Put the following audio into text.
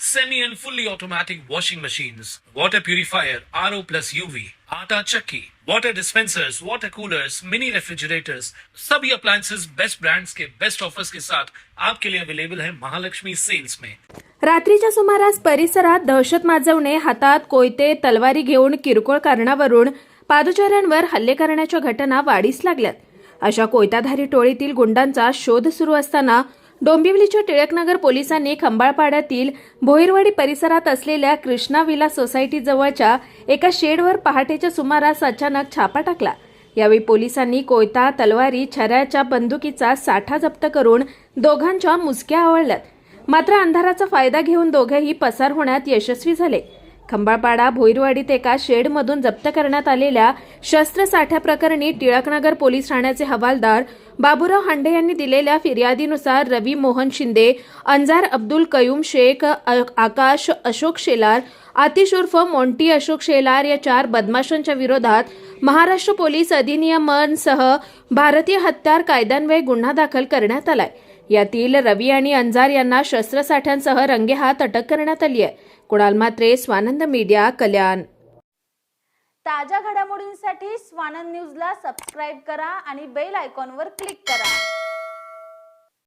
semi and fully automatic washing machines, water purifier, RO plus UV, आटा चक्की, water dispensers, water coolers, mini refrigerators, सभी appliances best brands के best offers के साथ आपके लिए अवेलेबल है महालक्ष्मी सेल्स में रात्रीच्या सुमारास परिसरात दहशत माजवणे हातात कोयते तलवारी घेऊन किरकोळ कारणावरून पादचाऱ्यांवर हल्ले करण्याच्या घटना वाढीस लागल्यात. अशा कोयताधारी टोळीतील गुंडांचा शोध सुरू असताना डोंबिवलीच्या टिळकनगर पोलिसांनी खंबाळपाड्यातील भोईरवाडी परिसरात असलेल्या कृष्णा विला सोसायटी जवळच्या एका शेडवर पहाटेच्या सुमारास अचानक छापा टाकला. यावेळी पोलिसांनी कोयता तलवारी छऱ्याच्या बंदुकीचा साठा जप्त करून दोघांच्या मुसक्या आवळल्यात. मात्र अंधाराचा फायदा घेऊन दोघेही पसार होण्यात यशस्वी झाले. खंबाळपाडा भोईरवाडीत एका शेडमधून जप्त करण्यात आलेल्या शस्त्रसाठ्या प्रकरणी टिळकनगर पोलीस ठाण्याचे हवालदार बाबूराव हांडे यांनी दिलेल्या फिर्यादीनुसार रवी मोहन शिंदे अंजार अब्दुल कयूम शेख अ- आकाश अशोक शेलार आतिश उर्फ मोंटी अशोक शेलार या चार बदमाशांच्या विरोधात महाराष्ट्र पोलीस अधिनियमांसह भारतीय हत्यार कायद्यान्वये गुन्हा दाखल करण्यात आलाय. यातील रवी आणि अंजार यांना शस्त्रसाठ्यांसह रंगेहात अटक करण्यात आली आहे. कुणाल मात्रे स्वानंद मीडिया कल्याण. ताज्या घडामोडींसाठी स्वानंद न्यूजला सबस्क्राईब करा आणि बेल आयकॉनवर क्लिक करा.